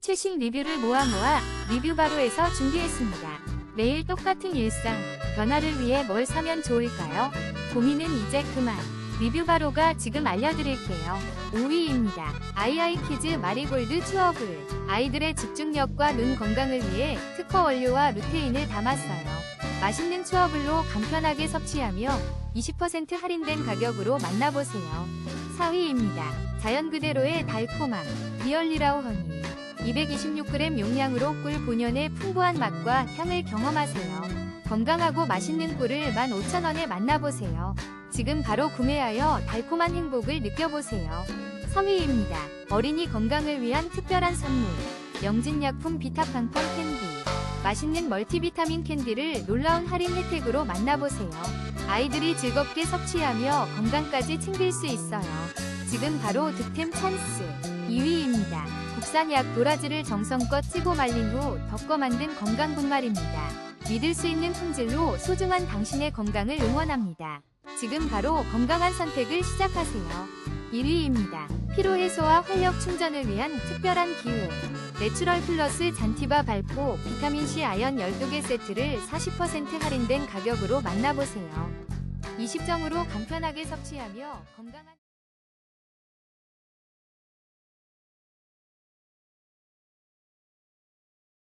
최신 리뷰를 모아 모아 리뷰 바로에서 준비했습니다. 매일 똑같은 일상, 변화를 위해 뭘 사면 좋을까요? 고민은 이제 그만. 리뷰 바로가 지금 알려드릴게요. 5위입니다. 아이아이 키즈 마리골드 추어블. 아이들의 집중력과 눈 건강을 위해 특허 원료와 루테인을 담았어요. 맛있는 추어블로 간편하게 섭취하며 20% 할인된 가격으로 만나보세요. 4위입니다. 자연 그대로의 달콤함. 리얼리라우 허니. 226g 용량으로 꿀 본연의 풍부한 맛과 향을 경험하세요. 건강하고 맛있는 꿀을 15,000원에 만나보세요. 지금 바로 구매하여 달콤한 행복을 느껴보세요. 3위입니다. 어린이 건강을 위한 특별한 선물. 영진약품 비타팡팡 캔디. 맛있는 멀티비타민 캔디를 놀라운 할인 혜택으로 만나보세요. 아이들이 즐겁게 섭취하며 건강까지 챙길 수 있어요. 지금 바로 득템 찬스. 2위입니다. 국산약 도라지를 정성껏 찌고 말린 후 덮어 만든 건강 분말입니다. 믿을 수 있는 품질로 소중한 당신의 건강을 응원합니다. 지금 바로 건강한 선택을 시작하세요. 1위입니다. 피로 해소와 활력 충전을 위한 특별한 기호. 내추럴 플러스 잔티바 발포 비타민C 아연 12개 세트를 40% 할인된 가격으로 만나보세요. 20정으로 간편하게 섭취하며 건강한